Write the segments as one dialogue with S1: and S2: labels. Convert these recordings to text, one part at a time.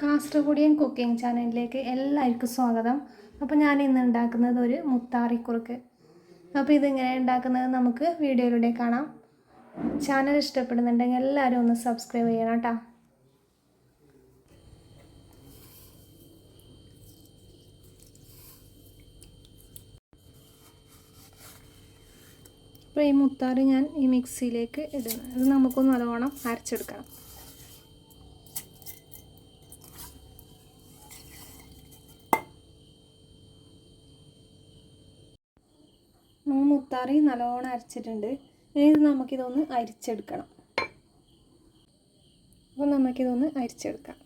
S1: കാസർഗോഡിയൻ cooking ചാനലിലേക്ക് എല്ലാവർക്കും സ്വാഗതം. അപ്പോൾ ഞാൻ ഇന്ന് ഉണ്ടാക്കുന്നത് ഒരു മുത്താറി മുത്താറിക്കുറുക്ക് അപ്പോൾ ഇതിങ്ങനെ ഉണ്ടാക്കുന്നത് നമുക്ക് വീഡിയോയിലൂടെ കാണാം. ചാനൽ ഇഷ്ടപ്പെടുന്നുണ്ടെങ്കിൽ എല്ലാവരും ഒന്ന് സബ്സ്ക്രൈബ് ചെയ്യണം കേട്ടോ. അപ്പോൾ ഈ മുത്താറി ഞാൻ ഈ മിക്സിയിലേക്ക് ഇടുന്നു. ഇത് നമുക്കൊന്ന് നല്ലോണം അരച്ചെടുക്കണം നമ്മൾ മുത്താറി നല്ലോണം അരച്ചിട്ടുണ്ട്. ഇനി ഇത് നമുക്കിതൊന്ന് അരിച്ചെടുക്കണം. അപ്പോൾ നമുക്കിതൊന്ന് അരിച്ചെടുക്കാം.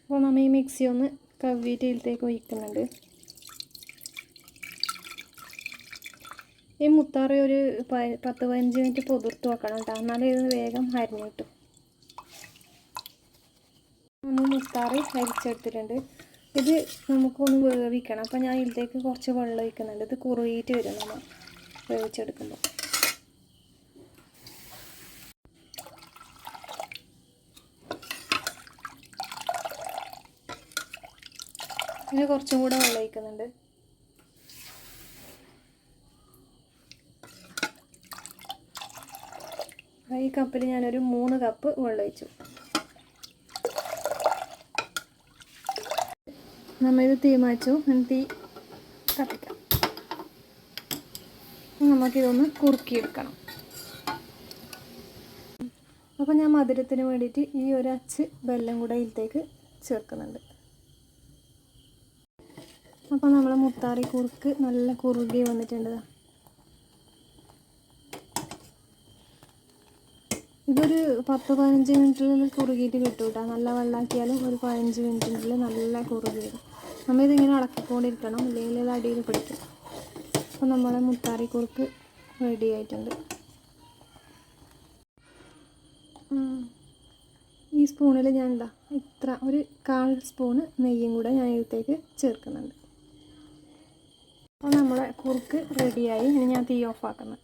S1: അപ്പോൾ നമ്മൾ ഈ മിക്സി ഒന്ന് കവ്വിയിട്ട് ഇതിലേക്ക് ഒഴിക്കുന്നുണ്ട്. ഈ മുത്താറി ഒരു പത്ത് പതിനഞ്ച് മിനിറ്റ് പൊതിർത്ത് വെക്കണം കേട്ടോ. എന്നാലേ ഇത് വേഗം അരിഞ്ഞു കിട്ടും. നമ്മൾ മുത്താറി അരിച്ചെടുത്തിട്ടുണ്ട്. ഇത് നമുക്കൊന്ന് വേവിക്കണം. അപ്പോൾ ഞാൻ ഇതിലേക്ക് കുറച്ച് വെള്ളം ഒഴിക്കുന്നുണ്ട്. ഇത് കുറുകിയിട്ട് വരും നമ്മൾ വേവിച്ചെടുക്കുമ്പോൾ. പിന്നെ കുറച്ചും കൂടെ വെള്ളം ഒഴിക്കുന്നുണ്ട്. ഈ കപ്പിൽ ഞാനൊരു മൂന്ന് കപ്പ് വെള്ളം ഒഴിച്ചു. നമ്മൾ ഇത് തീ മാച്ചു തീ കത്തിക്കാം. നമുക്കിതൊന്ന് കുറുക്കിയെടുക്കണം. അപ്പോൾ ഞാൻ മധുരത്തിന് വേണ്ടിയിട്ട് ഈ ഒരു അച്ച് വെല്ലം കൂടെ ഇതിലേക്ക് ചേർക്കുന്നുണ്ട്. അപ്പോൾ നമ്മൾ മുത്താറി കുറുക്ക് നല്ല കുറുകി വന്നിട്ടുണ്ട്. ഇതൊരു പത്ത് പതിനഞ്ച് മിനിറ്റിൽ കുറുകിയിട്ട് കിട്ടും കേട്ടോ നല്ല വെള്ളമാക്കിയാലും ഒരു പതിനഞ്ച് മിനിറ്റിനുള്ളിൽ നല്ല കുറുകി വരും. നമ്മൾ ഇതിങ്ങനെ ഇളക്കിക്കൊണ്ടിരിക്കണം ഇല്ലെങ്കിൽ അടിയിൽ പിടിക്കും. അപ്പോൾ നമ്മളെ മുത്താറി കുറുക്ക് റെഡി ആയിട്ടുണ്ട്. ഈ സ്പൂണിൽ ഞാൻ എന്താ ഇത്ര ഒരു കാൽ സ്പൂണ് നെയ്യും കൂടെ ഞാൻ ഇതിലേക്ക് ചേർക്കുന്നുണ്ട്. അപ്പോൾ നമ്മുടെ കുറുക്ക് റെഡിയായി ഇനി ഞാൻ തീ ഓഫ് ആക്കുന്നത്